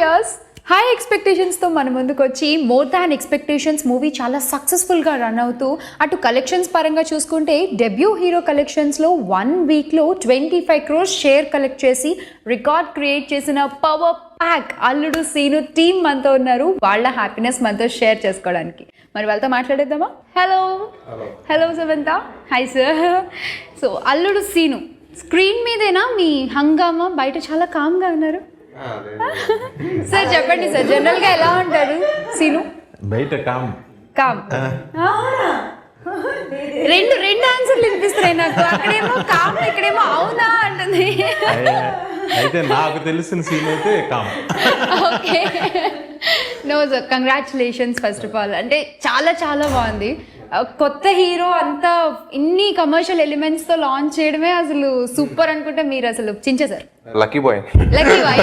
Years high ఎక్స్పెక్టేషన్స్తో మన ముందుకు వచ్చి మోర్ దాన్ ఎక్స్పెక్టేషన్స్ మూవీ చాలా సక్సెస్ఫుల్గా రన్ అవుతూ అటు కలెక్షన్స్ పరంగా చూసుకుంటే డెబ్యూ హీరో కలెక్షన్స్లో వన్ వీక్లో twenty five crores share collect చేసి రికార్డ్ క్రియేట్ చేసిన power pack Alludu Seenu team మనతో ఉన్నారు. వాళ్ళ హ్యాపీనెస్ మనతో షేర్ చేసుకోవడానికి. మరి వాళ్ళతో మాట్లాడేద్దామా? Hello hello సవంత hi sir so Alludu Seenu screen మీదేనా? మీ హంగామా? బయట చాలా కామ్గా ఉన్నారు. సార్ చెప్పండి సార్ జనరల్గా ఎలా ఉంటాడు సీను? బయట కామ్. కామ్. రెండు రెండు ఆన్సర్లు వినిపిస్తున్నాయి నాకు. అక్కడేమో కామ్ ఇక్కడేమో అవునా అంటుంది. అయితే నాకు తెలిసిన సీన్ అయితే calm. Okay. No sir congratulations first of all అంటే చాలా చాలా బాగుంది. ఆ, కొత్త హీరో అంతా ఇన్ని కమర్షియల్ ఎలిమెంట్స్తో లాంచ్ చేయడమే అసలు సూపర్ అనుకుంటే మీరు అసలు చించేశారు lucky boy lucky boy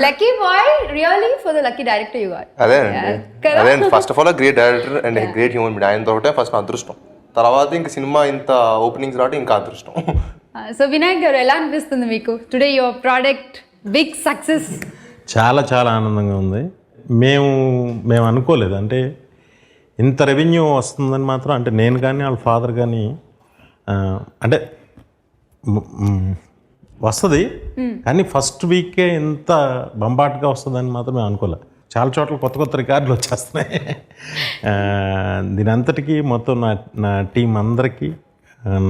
lucky boy really for the lucky director you got అదే? అదే first of all great director and great human bead ఆయన తోటే ఫస్ట్ అదృష్టం. తర్వాత ఇంక సినిమా ఇంత ఓపెనింగ్స్ రావడం ఇంకా అదృష్టం. సో వినాయక్ గారు ఎలా అనిపిస్తుంది మీకు? Today your product big success చాలా చాలా ఆనందంగా ఉంది. మేము మేము అనుకోలేదు. అంటే ఇంత రెవెన్యూ వస్తుందని మాత్రం అంటే నేను కానీ వాళ్ళ ఫాదర్ కానీ అంటే వస్తుంది. కానీ ఫస్ట్ వీకే ఇంత బంబాటుగా వస్తుందని మాత్రం మేము అనుకోలే. చాలా చోట్ల కొత్త కొత్త రికార్డులు వచ్చేస్తున్నాయి. దీని అంతటికీ మొత్తం నా నా టీం అందరికీ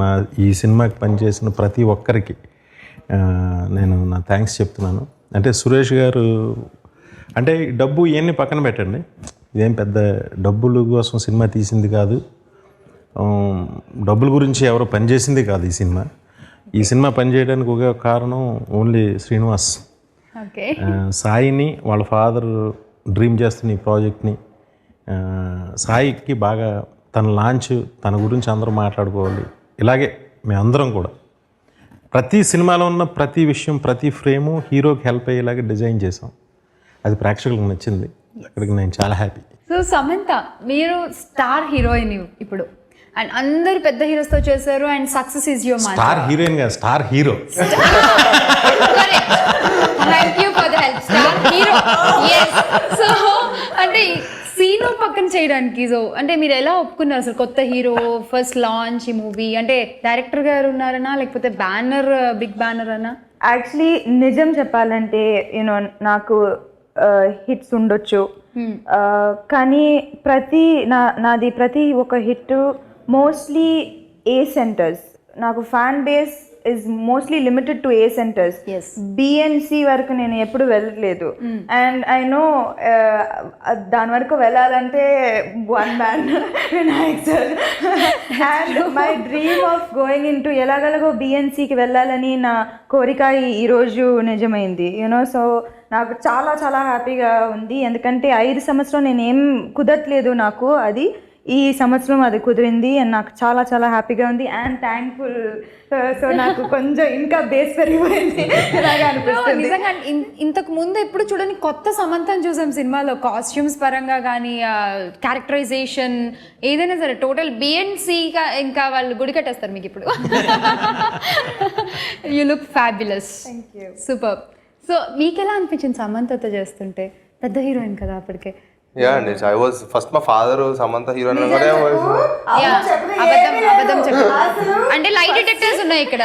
నా ఈ సినిమాకి పనిచేసిన ప్రతి ఒక్కరికి నేను నా థ్యాంక్స్ చెప్తున్నాను. అంటే సురేష్ గారు అంటే డబ్బు ఇవన్నీ పక్కన పెట్టండి. ఇదేం పెద్ద డబ్బుల కోసం సినిమా తీసింది కాదు. డబ్బుల గురించి ఎవరు పనిచేసింది కాదు ఈ సినిమా. ఈ సినిమా పనిచేయడానికి ఒక కారణం ఓన్లీ శ్రీనివాస్. సాయిని వాళ్ళ ఫాదర్ డ్రీమ్ చేస్తున్న ఈ ప్రాజెక్ట్ని సాయికి బాగా తన లాంచ్ తన గురించి అందరూ మాట్లాడుకోవాలి. ఇలాగే మేమందరం కూడా. ప్రతి సినిమాలో ఉన్న ప్రతి విషయం ప్రతి ఫ్రేము హీరోకి హెల్ప్ అయ్యేలాగా డిజైన్ చేసాం అది ప్రేక్షకులకు నచ్చింది. అక్కడికి నేను చాలా హ్యాపీ సో సమంత మీరు స్టార్ హీరోయిన్ ఇప్పుడు. అండ్ అందరు పెద్ద హీరోస్తో చేశారు and success is your star heroine కాదు star hero thank you for the help star hero yes so అంటే సీను పక్కన చేయడానికి సో అంటే మీరు ఎలా ఒప్పుకున్నారు అసలు కొత్త హీరో ఫస్ట్ లాంచ్ ఈ మూవీ అంటే డైరెక్టర్ గారు ఉన్నారనా లేకపోతే బ్యానర్ బిగ్ బ్యానర్ అనా? యాక్చువల్లీ నిజం చెప్పాలంటే యూనో నాకు హిట్స్ ఉండొచ్చు. Uh, కానీ ప్రతి నా నాది ప్రతి ఒక హిట్ మోస్ట్లీ ఏ సెంటర్స్ నాకు fan base is mostly limited to A centres. B and C వరకు నేను ఎప్పుడు వెళ్ళట్లేదు. అండ్ ఐ నో దాని వరకు వెళ్ళాలంటే one band Vinayak sir and my dream of going in to ఎలాగలగో బిఎన్సికి వెళ్ళాలని నా కోరిక ఈరోజు నిజమైంది. యూనో సో నాకు చాలా చాలా హ్యాపీగా ఉంది. ఎందుకంటే ఐదు సంవత్సరం నేను ఏం కుదరట్లేదు నాకు. అది ఈ సంవత్సరం అది కుదిరింది అండ్ నాకు చాలా చాలా హ్యాపీగా ఉంది. అండ్ థ్యాంక్ఫుల్ సో నాకు కొంచెం ఇంకా బేస్ పెరిగిపోయింది. నిజంగా ఇంతకు ముందు ఎప్పుడు చూడని కొత్త సమంతం చూసాం సినిమాలో. కాస్ట్యూమ్స్ పరంగా కానీ క్యారెక్టరైజేషన్ ఏదైనా సరే టోటల్ బిఎన్సి ఇంకా వాళ్ళు గుడి కట్టేస్తారు మీకు ఇప్పుడు. You look fabulous super so మీకు ఎలా అనిపించింది సమంతతో చేస్తుంటే? పెద్ద హీరోయిన్ కదా అప్పటికే. యా అండి ఐ వాజ్ ఫస్ట్ మా ఫాదర్ సమంత హీరోయిన్ కూడా Yeah, అబద్ధం అబద్ధం చెప్పు అంటే లైట్ డిటెక్టర్స్ ఉన్నాయి ఇక్కడ.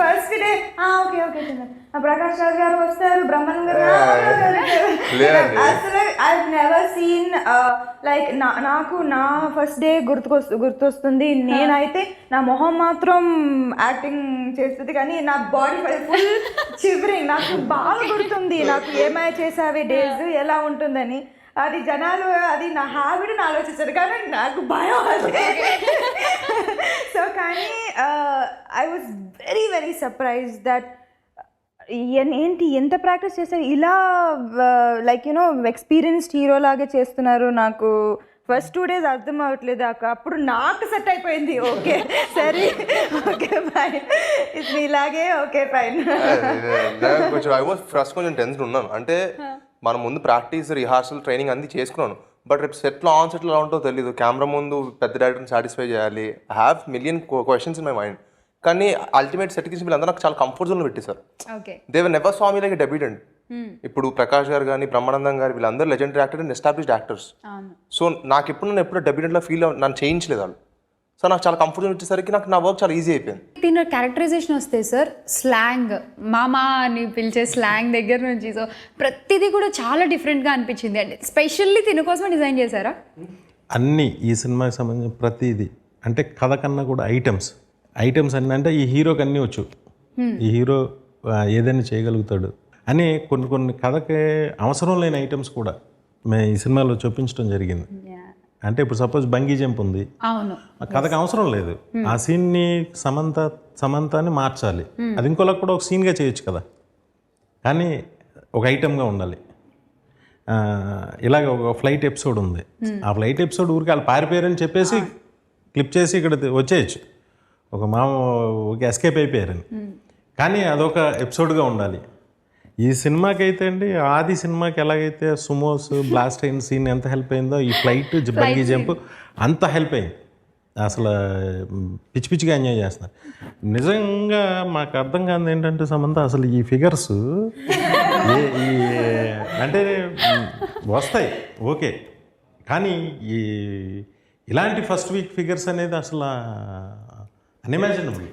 First day okay okay Prakash Raj గారు వస్తారు బ్రహ్మన్ గారు ఆ. అసలు ఐ నెవర్ సీన్ లైక్ నాకు నా ఫస్ట్ డే గుర్తుకొస్తు గుర్తొస్తుంది. నేనైతే నా మొహం మాత్రం యాక్టింగ్ చేస్తుంది కానీ నా బాడీ ఫుల్ నాకు బాగా గుర్తుంది. నాకు ఏమై చేసావే డేస్ ఎలా ఉంటుందని. అది జనాలు అది నా హ్యాబిట్ ఆలోచించారు కానీ నాకు భయం సో కానీ I was very very surprise that ఏంటి? ఎంత ప్రాక్టీస్ చేస్తారు ఇలా లైక్ యూనో ఎక్స్పీరియన్స్డ్ హీరోలాగే చేస్తున్నారు నాకు. ఫస్ట్ టూ డేస్ అర్థం అవ్వట్లేదు అప్పుడు నాకు సెట్ అయిపోయింది. ఓకే సరే. ఓకే ఫైన్ ఇది ఇలాగే ఓకే ఫైన్ కొంచెం ఐ వాజ్ ఫస్ట్ కొంచెం టెన్షన్ ఉన్నాను. అంటే మనం ముందు ప్రాక్టీస్ రిహార్సల్ ట్రైనింగ్ అన్ని చేసుకున్నాను. బట్ రేపు సెట్లో ఆన్ సెట్లో ఎలా ఉంటుందో తెలియదు కెమెరా ముందు పెద్ద డైరెక్టర్ని సాటిస్ఫై చేయాలి. I have million questions in my mind కానీ అల్టిమేట్ సెట్కి వీళ్ళందరూ నాకు చాలా కంఫర్ట్ జోన్లో పెట్టేశారు. ఓకే. దేవర్ నెవర్ స్వామి లైక్ డెబ్యూటెంట్ ఇప్పుడు ప్రకాష్ గారు కానీ బ్రహ్మానందం గారు వీళ్ళందరూ legendary actor and established actors so నాకు ఎప్పుడు నేను ఎప్పుడు డెబ్యూటెంట్లో ఫీల్ నన్ను చేయించలేదు వాళ్ళు. సో నాకు చాలా కంఫర్టబుల్ వచ్చేసరికి నాకు నా వర్క్ చాలా ఈజీ అయిపోయింది. తిన క్యారెక్టరైజేషన్ వస్తే సార్ స్లాంగ్ మామా అని పిలిచే స్లాంగ్ దగ్గర నుంచి సో ప్రతిదీ కూడా చాలా డిఫరెంట్గా అనిపించింది. అండి స్పెషల్లీ తిన కోసమే డిజైన్ చేశారా? అన్నీ ఈ సినిమాకి సంబంధించిన ప్రతిదీ. అంటే కథ కన్నా కూడా ఐటమ్స్ ఐటమ్స్ అన్నీ అంటే ఈ హీరోకి అన్నీ వచ్చు. ఈ హీరో ఏదైనా చేయగలుగుతాడు. అని కొన్ని కొన్ని కథకి అవసరం లేని ఐటమ్స్ కూడా మేము ఈ సినిమాలో చూపించడం జరిగింది. అంటే ఇప్పుడు సపోజ్ బంగీ జంప్ ఉంది. కథకు అవసరం లేదు. ఆ సీన్ని సమంత సమంతాన్ని మార్చాలి. అది ఇంకోలా కూడా ఒక సీన్గా చేయొచ్చు కదా. కానీ ఒక ఐటమ్గా ఉండాలి. ఇలాగ ఒక ఫ్లైట్ ఎపిసోడ్ ఉంది. ఆ ఫ్లైట్ ఎపిసోడ్ ఊరికి వాళ్ళు పారిపోయారని చెప్పేసి క్లిప్ చేసి ఇక్కడ వచ్చేయచ్చు. ఒక మామ ఒక ఎస్కేప్ అయిపోయారని. కానీ అదొక ఎపిసోడ్గా ఉండాలి. ఈ సినిమాకి అయితే అండి ఆది సినిమాకి ఎలాగైతే సుమోస్ బ్లాస్ట్ అయిన సీన్ ఎంత హెల్ప్ అయిందో ఈ ఫ్లైట్ బంగీ జంప్ అంత హెల్ప్ అయింది అసలు పిచ్చి పిచ్చిగా ఎంజాయ్ చేస్తున్నారు. నిజంగా మాకు అర్థం కాదు ఏంటంటే సమంత అసలు ఈ ఫిగర్స్ ఈ అంటే వస్తాయి ఓకే. కానీ ఈ ఇలాంటి ఫస్ట్ వీక్ ఫిగర్స్ అనేది అసలు అన్ఇమాజినబుల్